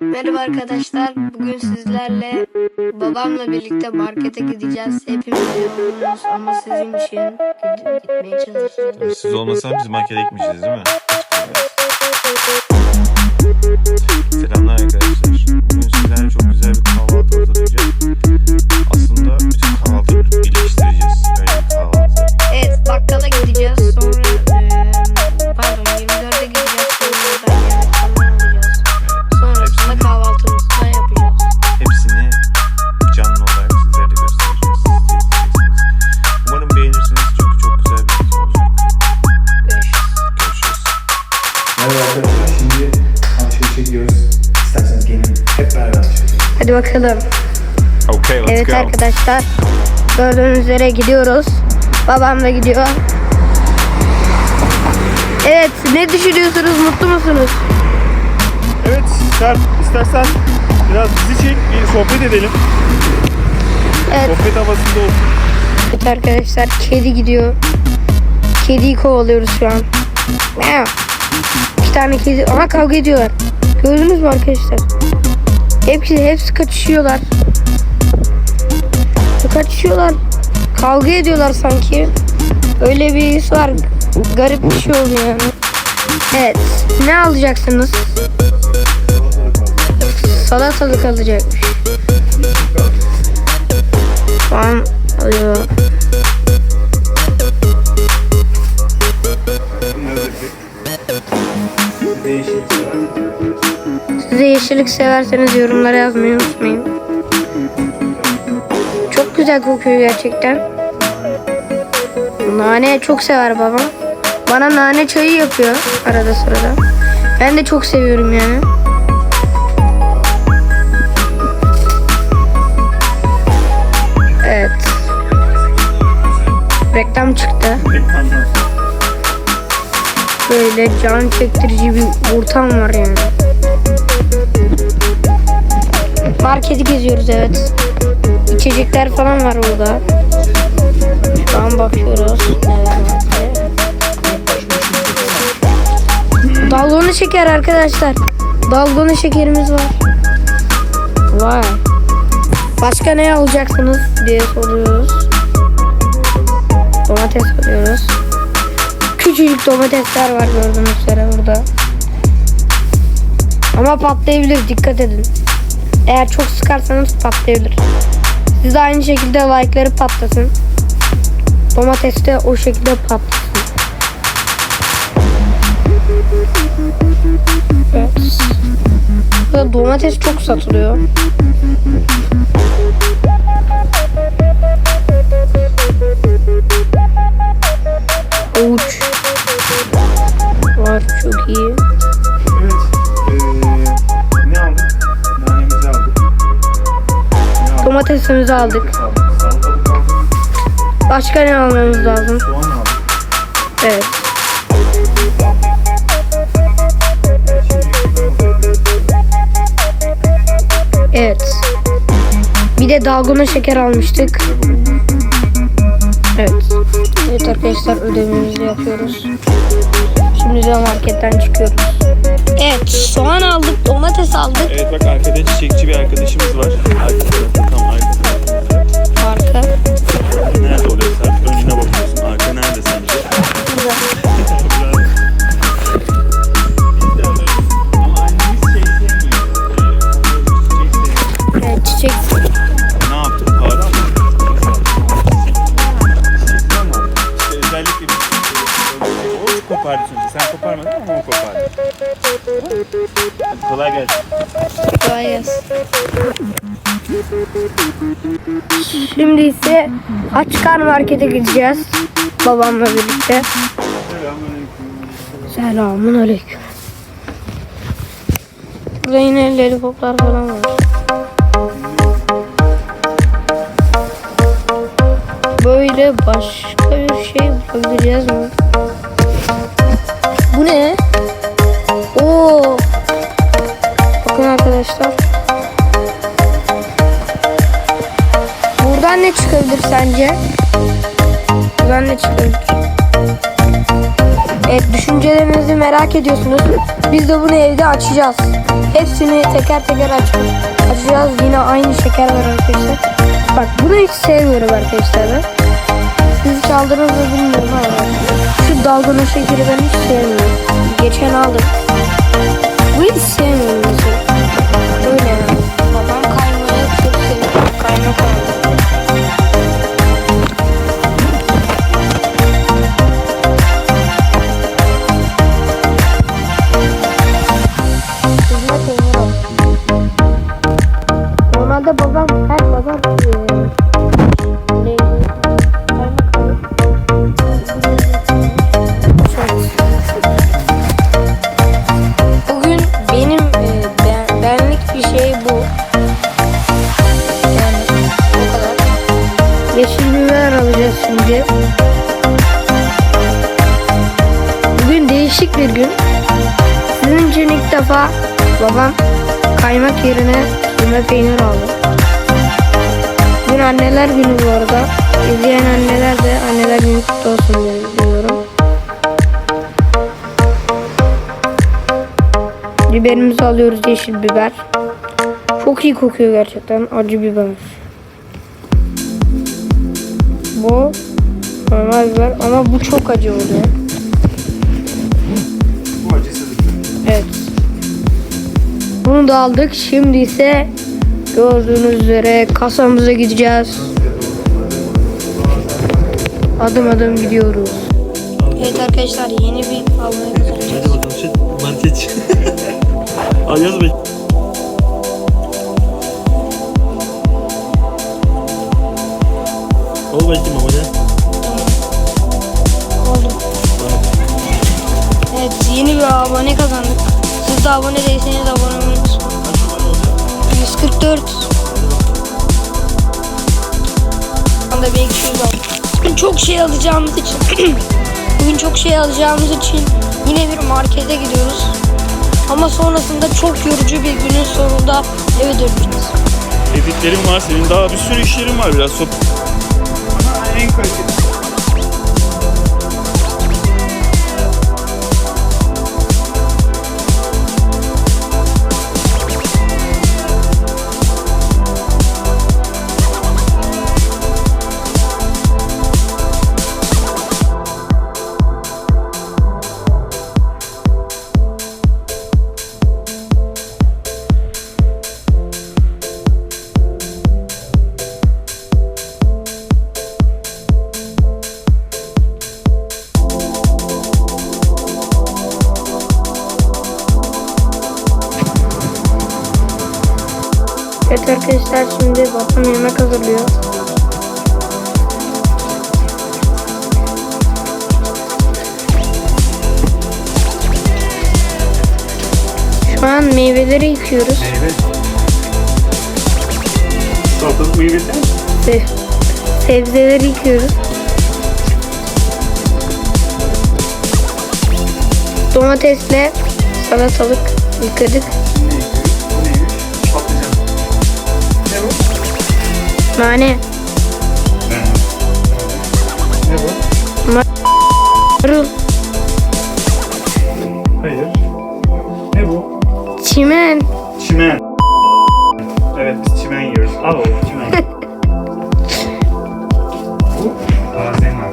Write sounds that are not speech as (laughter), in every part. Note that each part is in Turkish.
Merhaba arkadaşlar. Bugün sizlerle babamla birlikte markete gideceğiz. Hepimiz yorgunuz ama sizin için gitmeye çalışacağız. Siz olmasanız biz markete gitmeyeceğiz değil mi? Selamlar arkadaşlar. Bugün sizlerle çok güzel bir kahvaltı hazırlayacağız. Aslında bütün kahvaltıları birleştireceğiz. Öyle bir kahvaltı. Evet bakkala gideceğiz. Arkadaşlar. Gördüğünüz üzere gidiyoruz. Babam da gidiyor. Evet ne düşünüyorsunuz? Mutlu musunuz? Evet Serp istersen biraz bizi çek bir sohbet edelim. Evet. Sohbet havasında olsun. Evet arkadaşlar kedi gidiyor. Kediyi kovalıyoruz şu an. İki tane kedi ama kavga ediyorlar. Gördünüz mü arkadaşlar? Hepsi hepsi kaçışıyorlar. Kaçışıyorlar. Kavga ediyorlar sanki. Öyle bir his var. Garip bir şey oluyor yani. Evet. Ne alacaksınız? Salatalık alacakmış. Soğan alıyor. Siz de yeşillik severseniz yorumlara yazmayı unutmayın. Güzel kokuyor gerçekten. Nane çok sever babam. Bana nane çayı yapıyor arada sırada. Ben de çok seviyorum yani. Evet. Reklam çıktı. Böyle can çektirici bir ortam var yani. Marketi geziyoruz evet. İçecekler falan var burada. Şu an bakıyoruz. Evet. Şeker arkadaşlar. Dalgona şekerimiz var. Vay. Başka ne alacaksınız diye soruyoruz. Domates alıyoruz. Küçücük domatesler var gördüğünüz üzere burada. Ama patlayabilir dikkat edin. Eğer çok sıkarsanız patlayabilir. Siz de aynı şekilde like'ları patlasın. Domates de o şekilde patlasın. Evet. Burada domates çok satılıyor. Domatesimizi aldık. Başka ne almamız lazım? Evet. Evet. Bir de dalgona şeker almıştık. Evet. Evet arkadaşlar ödememizi yapıyoruz. Şimdi de marketten çıkıyoruz. Evet soğan aldık, domates aldık. Evet bak arkada çiçekçi bir arkadaşımız var. Arka tarafta tam arka Şimdi ise Açkar Market'e gideceğiz. Babamla birlikte. Selamun aleyküm. Burada yine lollipoplar falan var. Böyle başka bir şey bulabileceğiz mi? Çıkabilir sence? Buradan ne çıkabilir? Evet düşüncelerinizi merak ediyorsunuz. Biz de bunu evde açacağız. Hepsini teker teker aç açacağız. Yine aynı şeker var arkadaşlar. Bak bunu hiç sevmiyorum arkadaşlar ben. Siz çaldınız mı bilmiyorum ama şu dalgona şekeri ben hiç sevmiyorum. Geçen aldım. Bu hiç sevmiyorum Yeşil biber alacağız şimdi. Bugün değişik bir gün. Sizin için ilk defa babam kaymak yerine süzme peynir aldı. Bugün anneler günü bu arada. İzleyen anneler de anneler günü kutlu olsun diyorum. Biberimizi alıyoruz yeşil biber. Çok iyi kokuyor gerçekten acı biber. Bu normal biber ama bu çok acı oluyor. Bu acısız. Evet. Bunu da aldık. Şimdi ise gördüğünüz üzere kasamıza gideceğiz. Adım adım gidiyoruz. Evet arkadaşlar yeni bir almaya kazanacağız. Hadi bakalım şey market. Al (laughs) yaz bek. Ol bakayım ama ya. Oldu. Evet yeni bir abone kazandık. Siz de abone değilseniz abone unutmayın. 144. Şu anda bir 200 oldu. Bugün çok şey alacağımız için (clears throat) Bugün çok şey alacağımız için yine bir markete gidiyoruz. Ama sonrasında çok yorucu bir günün sonunda eve döneceğiz. Editlerim var senin daha bir sürü işlerin var biraz sop. Ama Evet arkadaşlar şimdi babam yemek hazırlıyor. Şu an meyveleri yıkıyoruz. Meyve. Salatalık meyvesi. Se- sebzeleri yıkıyoruz. Domatesle salatalık yıkadık. Nane, Ne bu? marul, Hayır. Ne bu? çimen, Çimen. Evet biz çimen yiyoruz. Al oğlum çimen. (laughs) bu taze nar.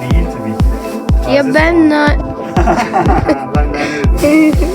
Değil tabii ki. de. Ya Taze ben na (laughs) ben de ne dedim?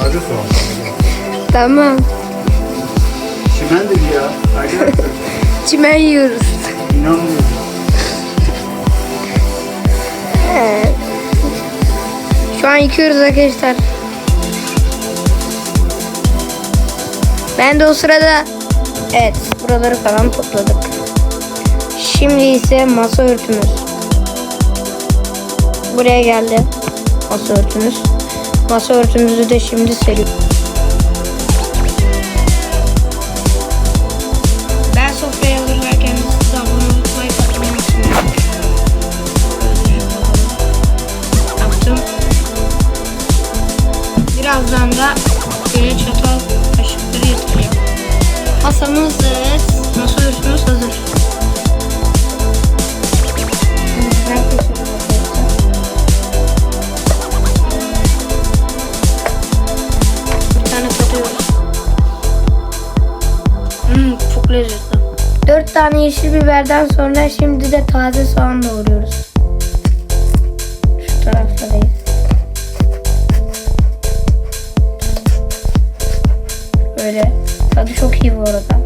Taze soğan. tamam Çimen dedi ya. Arkadaşlar çimen yiyoruz. inanmıyorum. Evet. Şu an yıkıyoruz arkadaşlar. Ben de o sırada evet buraları falan topladık. Şimdi ise masa örtümüz. Buraya geldi masa örtümüz. Masa örtümüzü de şimdi seriyoruz. masamız ve masa üstümüz. Bir tane katıyoruz. Hmm, çok lezzetli. 4 tane yeşil biberden sonra şimdi de taze soğan doğruyoruz. Şu taraflardayız. Böyle. Tadı çok iyi bu arada.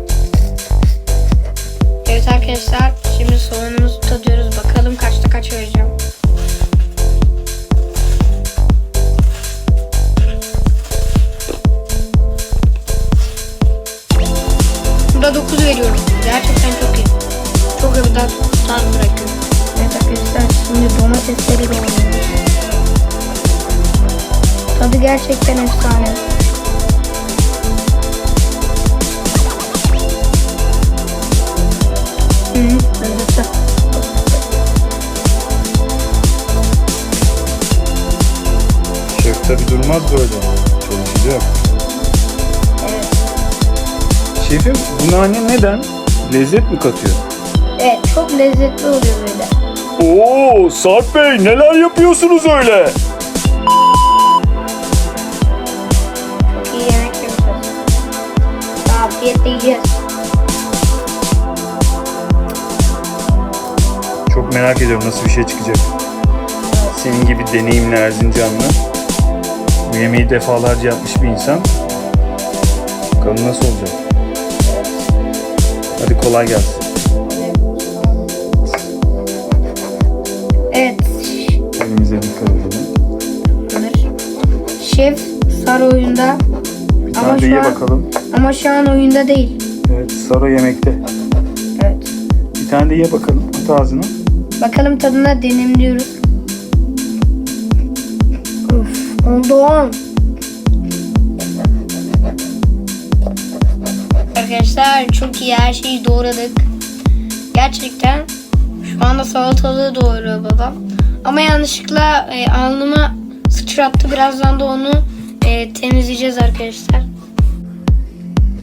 Evet arkadaşlar şimdi soğanımızı tadıyoruz. Bakalım kaçta kaç vereceğim. Burada 9 veriyorum. Gerçekten çok iyi. Çok iyi bir tat, bırakıyor. Evet arkadaşlar şimdi domatesleri doğruyoruz. Tadı gerçekten efsane. Tabi durmaz böyle. Çalışacak. Evet. Şefim bu nane neden? Lezzet mi katıyor? Evet çok lezzetli oluyor böyle. Oo Sarp Bey neler yapıyorsunuz öyle? Çok iyi yemek yapıyoruz. Afiyetle yiyeceğiz. Çok merak ediyorum nasıl bir şey çıkacak. Senin gibi deneyimli Erzincanlı. Bu yemeği defalarca yapmış bir insan. Bakalım nasıl olacak. Hadi kolay gelsin. Evet. Elimize dikkat edelim. Şef Sar oyunda Bir Ama de şu ye an- bakalım. ama şu an oyunda değil. Evet Saro yemekte. Evet. Bir tane de ye bakalım. At ağzına. Bakalım tadına deneyimliyoruz. On. Arkadaşlar çok iyi her şeyi doğradık. Gerçekten şu anda salatalığı doğruyor babam. Ama yanlışlıkla e, alnıma sıçrattı. Birazdan da onu e, temizleyeceğiz arkadaşlar.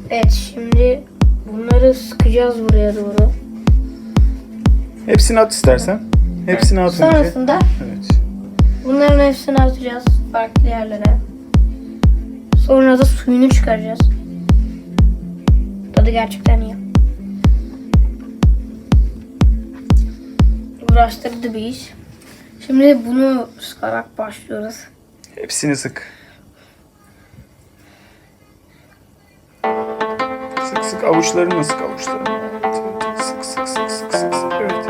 Evet şimdi bunları sıkacağız buraya doğru. Hepsini at istersen. Hepsini at önce. Sonrasında Evet. Bunların hepsini atacağız farklı yerlere. Sonra da suyunu çıkaracağız. Tadı gerçekten iyi. Uğraştırdı bir iş. Şimdi bunu sıkarak başlıyoruz. Hepsini sık. Sık sık avuçlarını sık avuçlarını. Sık sık sık sık sık sık. Evet.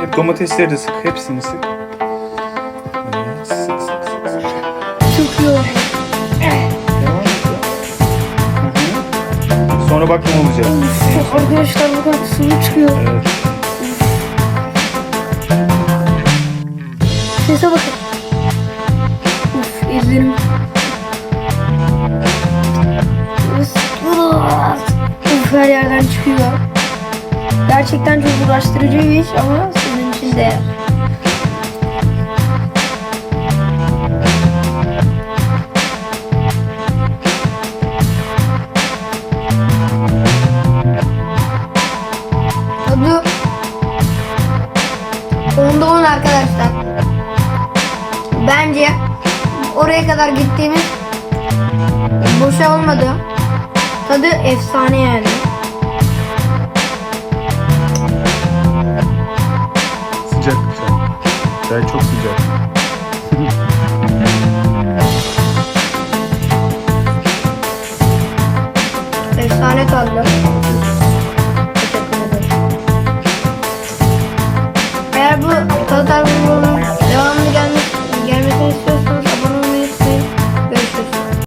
Hep domatesleri de sık. Hepsini sık. Hı. Sonra bak ne olacak. Arkadaşlar bakın suyu çıkıyor. Evet. Sese bakın. Uf izlerim. Uf her yerden çıkıyor. Gerçekten çok uğraştırıcı bir iş ama sizin için değer. Bence oraya kadar gittiğimiz boşa olmadı. Tadı efsane yani. Sıcak güzel. Güzel çok sıcak.